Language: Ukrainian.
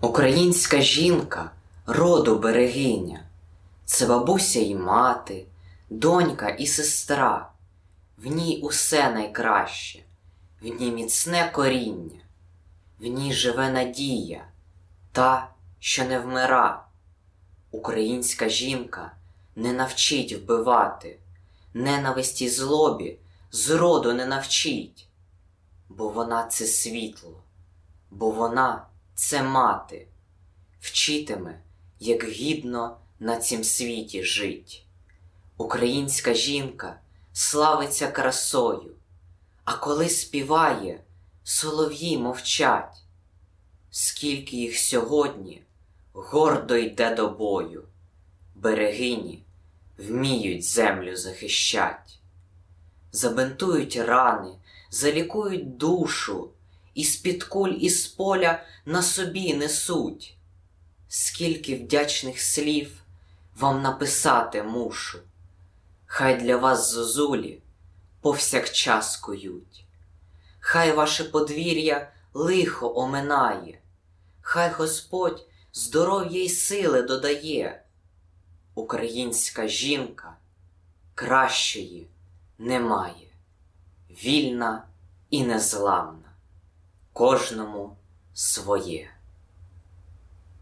Українська жінка роду берегиня, це бабуся і мати, донька і сестра, в ній усе найкраще, в ній міцне коріння, в ній живе надія, та, що не вмира. Українська жінка не навчить вбивати, ненависті злобі зроду не навчить, бо вона це світло, бо вона це мати, вчитиме, як гідно на цім світі жить. Українська жінка славиться красою, а коли співає, солов'ї мовчать, скільки їх сьогодні гордо йде до бою, берегині вміють землю захищать, забинтують рани, залікують душу, і з-під куль із поля на собі несуть. Скільки вдячних слів вам написати мушу, хай для вас зозулі повсякчас кують, хай ваше подвір'я лихо оминає, хай Господь здоров'я й сили додає. Українська жінка кращої немає, вільна і незламна, кожному своє.